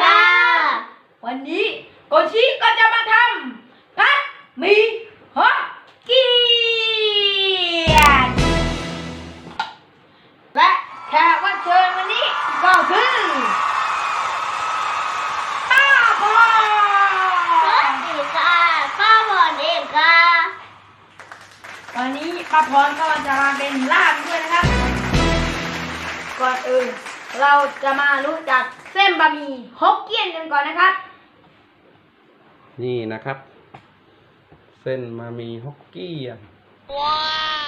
ค่ะ วันนี้โกชิก็จะมาทำผัดหมี่ฮอกเกี้ยนและแขกรับเชิญวันนี้ก็คือป้าพสวัสรดีค่ะป้าหมอนเองค่ะ วันนี้ป้าพรก็จะมาเป็นล่ามด้วยนะครับ ก่อนอื่น เราจะมารู้จักเส้นบะหมี่ฮกเกี้ยนกันก่อนนะครับ นี่นะครับ เส้นมามีฮอกกี้อะ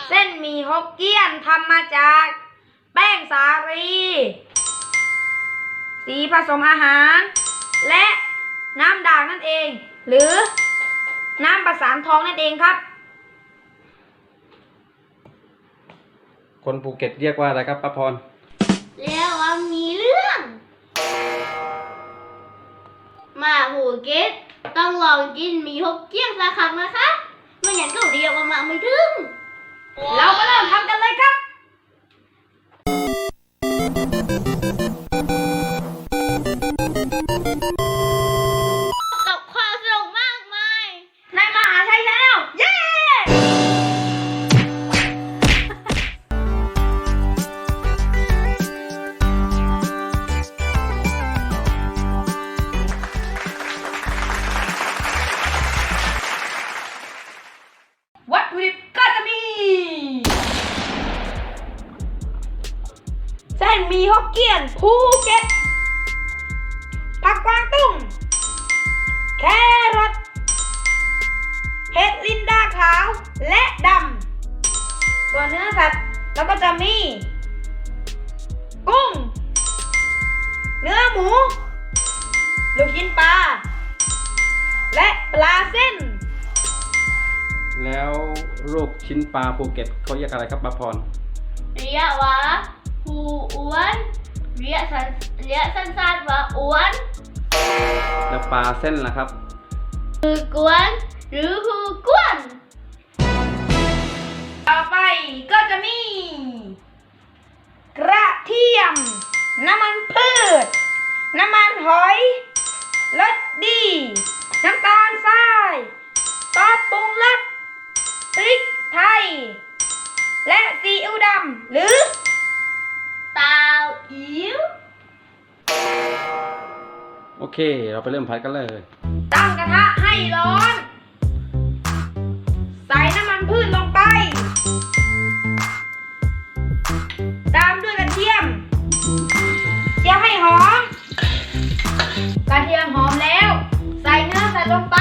เส้นหมี่ฮกเกี้ยนทำมาจาก แป้งสาลี สีผสมอาหาร และน้ำด่างนั่นเอง หรือน้ำประสานทองนั่นเองครับ คนภูเก็ตเรียกว่าอะไรครับป้าพร แล้วว่ามีเรื่อง มาหูเก็ตต้องลองกินมีฮกเกี้ยงสักครั้งนะคะ ไม่งั้นก็เรียกว่ามาไม่ถึง เราก็เริ่มทำกันเลยครับ เส้นหมีฮกเกี้ยนภูเก็ตผักกวางตุ้งแครอทเห็ดลินดาขาวและดำส่วนเนื้อสัตว์เราก็จะมี กุ้ง เนื้อหมู ลูกชิ้นปลา และปลาเส้น แล้วลูกชิ้นปลาภูเก็ตเขาเรียกอะไรครับป้าพรเรียกว่า หูอ้วนเรียกสั้นเรียกสั้นๆว่าอ้วนแล้วปลาเส้นล่ะครับ คือกวนหรือคือกวน โอเค เราไปเริ่มผัดกันเลย ตั้งกระทะให้ร้อน ใส่น้ำมันพืชลงไป ตามด้วยกระเทียมเจียวให้หอม กระเทียมหอมแล้ว ใส่เนื้อใส่ลงไป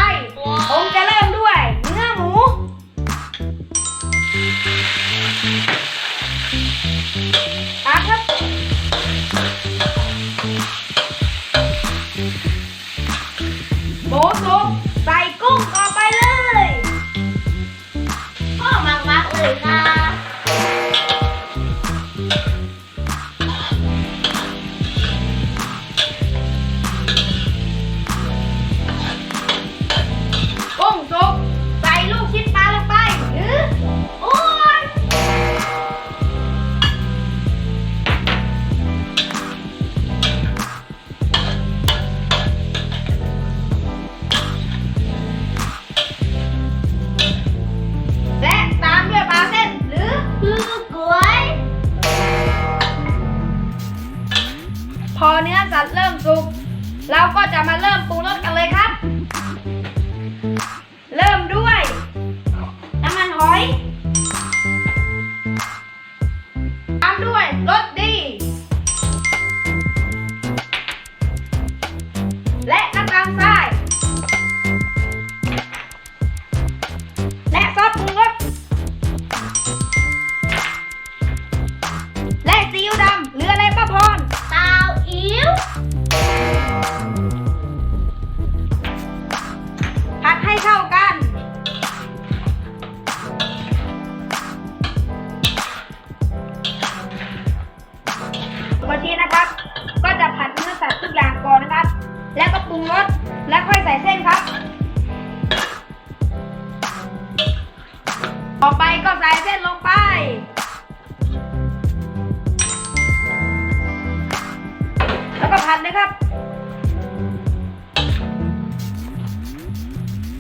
ม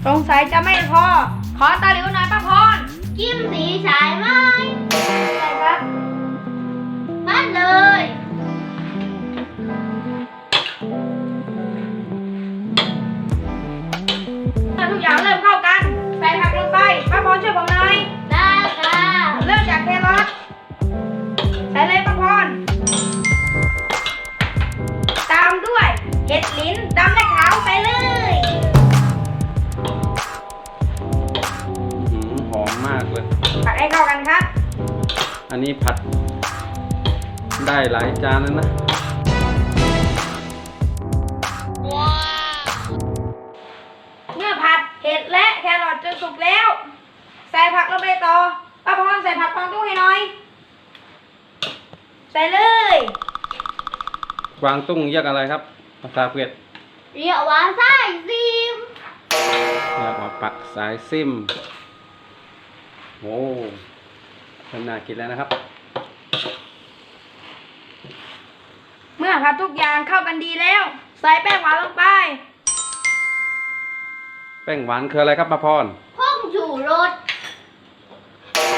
สงสัยจะไม่พอ ขอตาหลิวหน่อยป้าพรจิ้มสีสายไหม นนี้ผัดได้หลายจานแล้วนะ เมื่อผัดเห็ดและแครอทจนสุกแล้ว ใส่ผักลงไปต่อป้าพรใส่ผักกวางตุ้งให้หน่อย ใส่เลยกวางตุ้งเรียกอะไรครับภาษาเวียดเรียกว่าไส้ซิมเรียกว่าปักสายซิมโอ้ เริ่มน่ากินแล้วนะครับ เมื่อผัดทุกอย่างเข้ากันดีแล้ว ใส่แป้งหวานลงไป แป้งหวานคืออะไรครับมาพรพ่องชูรส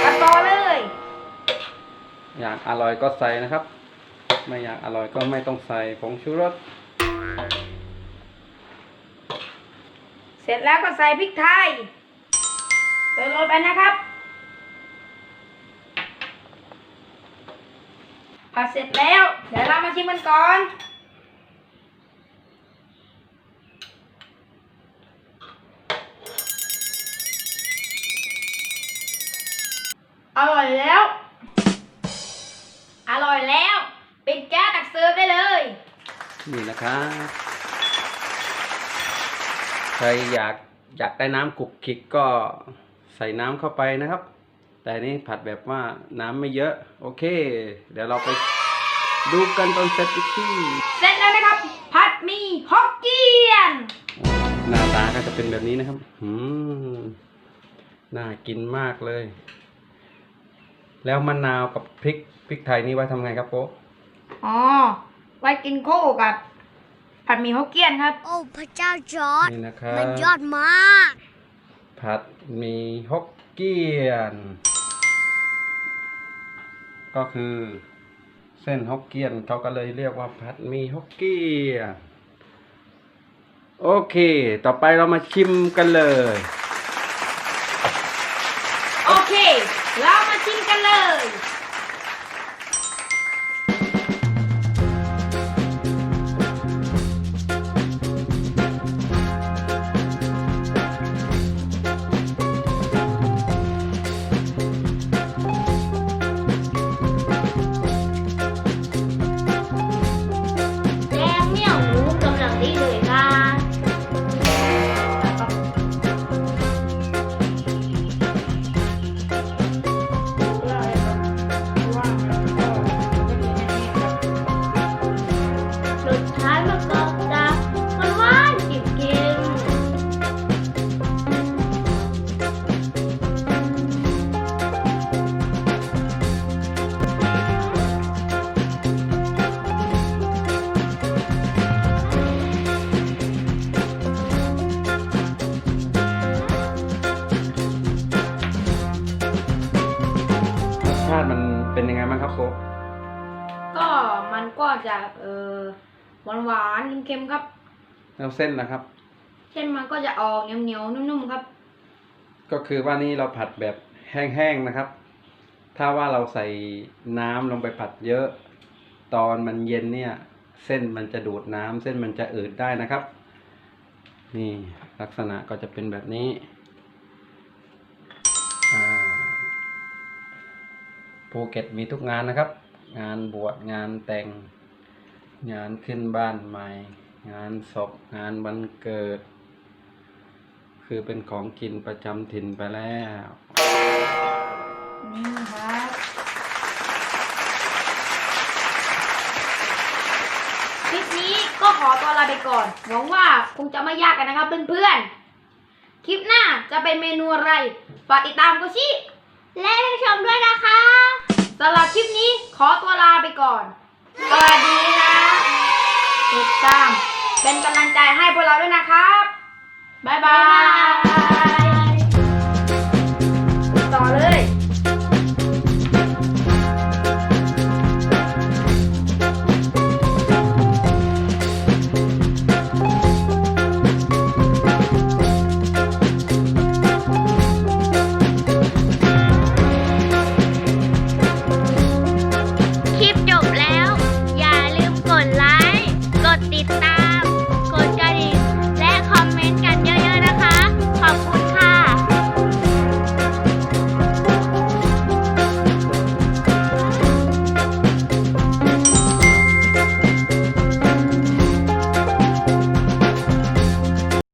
ผัดต่อเลย อยากอร่อยก็ใส่นะครับ ไม่อยากอร่อยก็ไม่ต้องใส่ผงชูรส เสร็จแล้วก็ใส่พริกไทยใส่ลงไปนะครับ ผัดเสร็จแล้ว เดี๋ยวเรามาชิมกันก่อน อร่อยแล้ว อร่อยแล้ว ปิดแก๊สตักเสิร์ฟได้เลย นี่นะครับ ใครอยากอยากได้น้ำกุกขิกก็ใส่น้ำเข้าไปนะครับ แต่นี่ผัดแบบว่าน้ำไม่เยอะ โอเค เดี๋ยวเราไปดูกันตอนเสร็จอีกทีเสร็จแล้วนะครับ ผัดหมีฮอกเกี้ยน หน้าตาก็จะเป็นแบบนี้นะครับอืมน่ากินมากเลย แล้วมะนาวกับพริกพริกไทยนี่ไว้ทำไงครับโป๊ะอ๋อ ไว้กินคู่กับ ผัดหมี่ฮกเกี้ยนครับ โอ้พระเจ้าจอร์ดนี่นะครับมันยอดมาก ผัดหมีฮกเกี้ยน ก็คือเส้นฮอกเกี้ยนเขาก็เลยเรียกว่าผัดมีฮอกเกี้ยนโอเค ต่อไปเรามาชิมกันเลย โอเค เรามาชิมกันเลย หวานหวานๆเค็มๆครับ แล้วเส้นนะครับเช่นมันก็จะออกเหนียวๆนุ่มๆครับ ก็คือว่านี่เราผัดแบบแห้งๆนะครับ ถ้าว่าเราใส่น้ำลงไปผัดเยอะ ตอนมันเย็นเนี่ย เส้นมันจะดูดน้ำเส้นมันจะอืดได้นะครับ นี่ลักษณะก็จะเป็นแบบนี้อ่าภูเก็ตมีทุกงานนะครับ งานบวชงานแต่ง งานขึ้นบ้านใหม่ งานศพงานวันเกิด คือเป็นของกินประจำถิ่นไปแล้ว นี่ครับคลิปนี้ก็ขอตัวลาไปก่อนหวังว่าคงจะไม่ยากกันนะครับเพื่อนๆ คลิปหน้าจะเป็นเมนูอะไร ฝากติดตามกุชิ และท่านผู้ชมด้วยนะคะสำหรับคลิปนี้ขอตัวลาไปก่อน สวัสดีครับ ติดตาม เป็นกำลังใจให้พวกเราด้วยนะครับ บ๊ายบาย